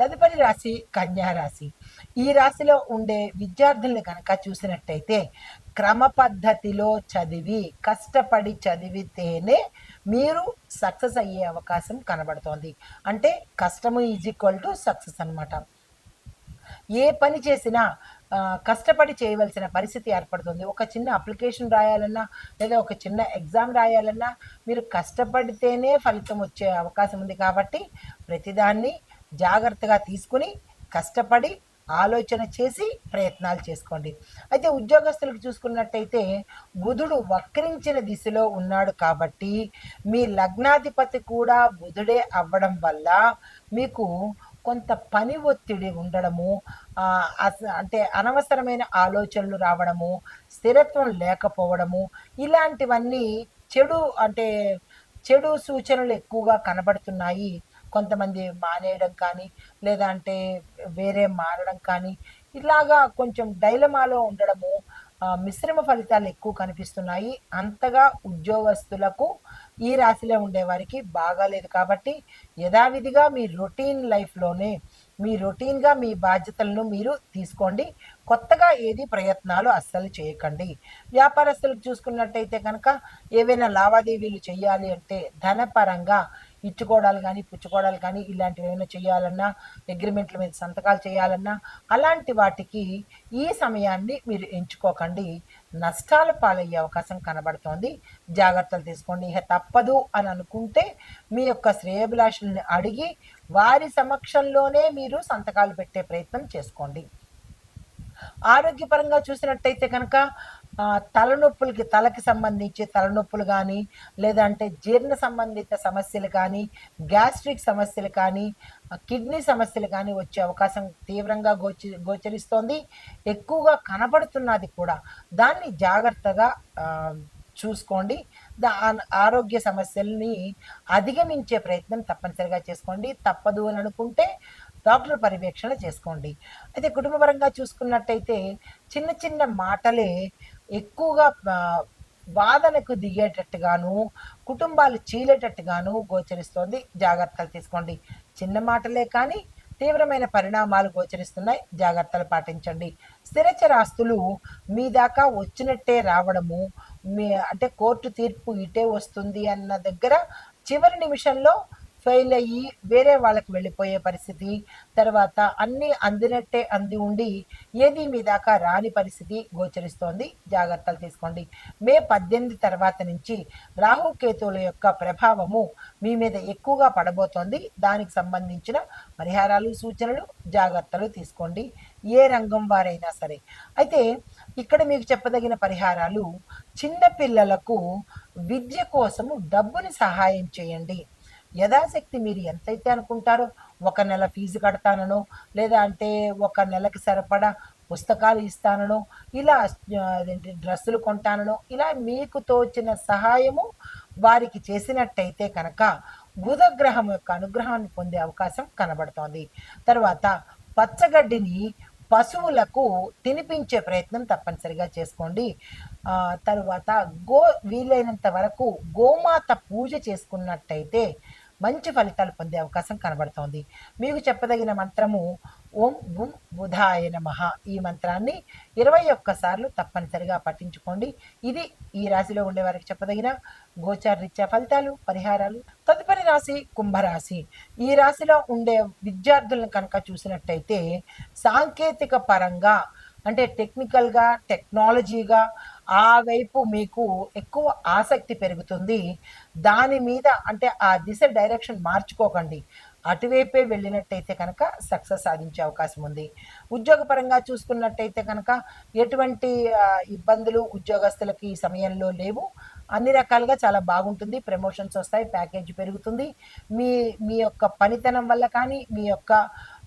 తదుపరి రాశి కన్యా రాశి. ఈ రాశిలో ఉండే విద్యార్థుల్ని కనుక చూసినట్టయితే క్రమ పద్ధతిలో చదివి కష్టపడి చదివితేనే మీరు సక్సెస్ అయ్యే అవకాశం కనబడుతోంది. అంటే కష్టము ఈజ్ ఈక్వల్ టు సక్సెస్ అనమాట ఏ పని చేసినా కష్టపడి చేయవలసిన పరిస్థితి ఏర్పడుతుంది. ఒక చిన్న అప్లికేషన్ రాయాలన్నా లేదా ఒక చిన్న ఎగ్జామ్ రాయాలన్నా మీరు కష్టపడితేనే ఫలితం వచ్చే అవకాశం ఉంది కాబట్టి ప్రతిదాన్ని జాగ్రత్తగా తీసుకుని కష్టపడి ఆలోచన చేసి ప్రయత్నాలు చేసుకోండి. అయితే ఉద్యోగస్తులకు చూసుకున్నట్టయితే బుధుడు వక్రించిన దిశలో ఉన్నాడు కాబట్టి మీ లగ్నాధిపతి కూడా బుధుడే అవ్వడం వల్ల మీకు కొంత పని ఒత్తిడి ఉండడము అంటే అనవసరమైన ఆలోచనలు రావడము స్థిరత్వం లేకపోవడము ఇలాంటివన్నీ చెడు అంటే చెడు సూచనలు ఎక్కువగా కనబడుతున్నాయి. కొంతమంది మానేయడం కానీ లేదా అంటే వేరే మారడం కానీ ఇలాగా కొంచెం డైలమాలో ఉండడము మిశ్రమ ఫలితాలు ఎక్కువ కనిపిస్తున్నాయి. అంతగా ఉద్యోగస్తులకు ఈ రాశిలో ఉండేవారికి బాగాలేదు కాబట్టి యథావిధిగా మీ రొటీన్ లైఫ్లోనే మీ రొటీన్గా మీ బాధ్యతలను మీరు తీసుకోండి. కొత్తగా ఏది ప్రయత్నాలు అస్సలు చేయకండి. వ్యాపారస్తులకు చూసుకున్నట్టయితే కనుక ఏవైనా లావాదేవీలు చేయాలి అంటే ధనపరంగా ఇచ్చుకోవడాలు కానీ పుచ్చుకోవడాలు కానీ ఇలాంటివి ఏమైనా చేయాలన్నా అగ్రిమెంట్ల మీద సంతకాలు చేయాలన్నా అలాంటి వాటికి ఈ సమయాన్ని మీరు ఎంచుకోకండి. నష్టాల పాలయ్యే అవకాశం కనబడుతోంది. జాగ్రత్తలు తీసుకోండి. ఇక తప్పదు అని అనుకుంటే మీ యొక్క శ్రేయభిలాషుల్ని అడిగి వారి సమక్షంలోనే మీరు సంతకాలు పెట్టే ప్రయత్నం చేసుకోండి. ఆరోగ్యపరంగా చూసినట్టయితే కనుక తలనొప్పులకి తలకి సంబంధించి తలనొప్పులు కానీ లేదంటే జీర్ణ సంబంధిత సమస్యలు కానీ గ్యాస్ట్రిక్ సమస్యలు కానీ కిడ్నీ సమస్యలు కానీ వచ్చే అవకాశం తీవ్రంగా గోచి గోచరిస్తోంది. ఎక్కువగా కనబడుతున్నది కూడా దాన్ని జాగ్రత్తగా చూసుకోండి. దా ఆరోగ్య సమస్యల్ని అధిగమించే ప్రయత్నం తప్పనిసరిగా చేసుకోండి. తప్పదు అని అనుకుంటే డాక్టర్ పర్యవేక్షణ చేసుకోండి. అయితే కుటుంబపరంగా చూసుకున్నట్టయితే చిన్న చిన్న మాటలే ఎక్కువగా వాదనకు దిగేటట్టుగాను కుటుంబాలు చీలేటట్టుగాను గోచరిస్తోంది. జాగ్రత్తలు తీసుకోండి. చిన్న మాటలే కానీ తీవ్రమైన పరిణామాలు గోచరిస్తున్నాయి. జాగ్రత్తలు పాటించండి. స్థిరచరాస్తులు మీ దాకా వచ్చినట్టే రావడము మీ అంటే కోర్టు తీర్పు ఇటే వస్తుంది అన్న దగ్గర చివరి నిమిషంలో ఫెయిల్ అయ్యి వేరే వాళ్ళకి వెళ్ళిపోయే పరిస్థితి తర్వాత అన్నీ అందినట్టే అంది ఉండి ఏది మీ దాకా రాని పరిస్థితి గోచరిస్తోంది. జాగ్రత్తలు తీసుకోండి. మే పద్దెనిమిది తర్వాత నుంచి రాహుకేతువుల యొక్క ప్రభావము మీ మీద ఎక్కువగా పడబోతోంది. దానికి సంబంధించిన పరిహారాలు సూచనలు జాగ్రత్తలు తీసుకోండి. ఏ రంగం వారైనా సరే. అయితే ఇక్కడ మీకు చెప్పదగిన పరిహారాలు చిన్నపిల్లలకు విద్య కోసము డబ్బుని సహాయం చేయండి. యథాశక్తి మీరు ఎంతైతే అనుకుంటారో ఒక నెల ఫీజు కడతానో లేదా అంటే ఒక నెలకి సరిపడా పుస్తకాలు ఇస్తానో ఇలా అదేంటి డ్రెస్సులు కొంటానో ఇలా మీకు తోచిన సహాయము వారికి చేసినట్టయితే కనుక బుధగ్రహం యొక్క అనుగ్రహాన్ని పొందే అవకాశం కనబడుతోంది. తర్వాత పచ్చగడ్డిని పశువులకు తినిపించే ప్రయత్నం తప్పనిసరిగా చేసుకోండి. తరువాత గో వీలైనంత వరకు గోమాత పూజ చేసుకున్నట్టయితే మంచి ఫలితాలు పొందే అవకాశం కనబడుతోంది. మీకు చెప్పదగిన మంత్రము ఓం బుం బుధాయ నమ. ఈ మంత్రాన్ని ఇరవై ఒక్కసార్లు తప్పనిసరిగా పఠించుకోండి. ఇది ఈ రాశిలో ఉండే వారికి చెప్పదగిన గోచార రీత్యా ఫలితాలు పరిహారాలు. తదుపరి రాశి కుంభరాశి. ఈ రాశిలో ఉండే విద్యార్థులను కనుక చూసినట్టయితే సాంకేతిక పరంగా అంటే టెక్నికల్గా టెక్నాలజీగా ఆ వైపు మీకు ఎక్కువ ఆసక్తి పెరుగుతుంది. దాని మీద అంటే ఆ దిశ డైరెక్షన్ మార్చుకోకండి. అటువైపే వెళ్ళినట్టయితే కనుక సక్సెస్ సాధించే అవకాశం ఉంది. ఉద్యోగపరంగా చూసుకున్నట్టయితే కనుక ఎటువంటి ఇబ్బందులు ఉద్యోగస్తులకి ఈ సమయంలో లేవు. అన్ని రకాలుగా చాలా బాగుంటుంది. ప్రమోషన్స్ వస్తాయి ప్యాకేజ్ పెరుగుతుంది. మీ మీ యొక్క పనితనం వల్ల కానీ మీ యొక్క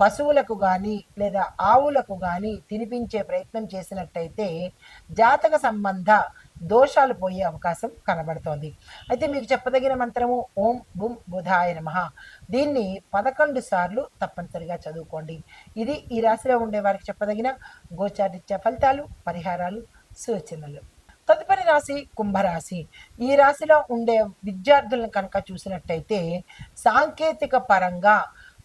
పశువులకు కానీ లేదా ఆవులకు కానీ తినిపించే ప్రయత్నం చేసినట్టయితే జాతక సంబంధ దోషాలు పోయే అవకాశం కనబడుతోంది. అయితే మీకు చెప్పదగిన మంత్రము ఓం బుం బుధాయ నమ. దీన్ని పదకొండు సార్లు తప్పనిసరిగా చదువుకోండి. ఇది ఈ రాశిలో ఉండే వారికి చెప్పదగిన గోచారిత్య ఫలితాలు పరిహారాలు సూచనలు తదుపరి రాశి కుంభరాశి. ఈ రాశిలో ఉండే విద్యార్థులను కనుక చూసినట్టయితే సాంకేతిక పరంగా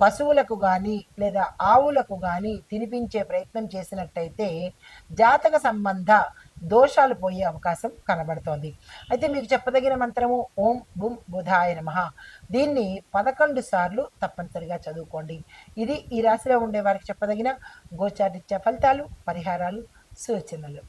పశువులకు కానీ లేదా ఆవులకు కానీ తినిపించే ప్రయత్నం చేసినట్టయితే జాతక సంబంధ దోషాలు పోయే అవకాశం కనబడుతోంది. అయితే మీకు చెప్పదగిన మంత్రము ఓం బుం బుధాయ నమ. దీన్ని పదకొండు సార్లు తప్పనిసరిగా చదువుకోండి. ఇది ఈ రాశిలో ఉండే వారికి చెప్పదగిన గోచారిత్య ఫలితాలు పరిహారాలు సూచనలు.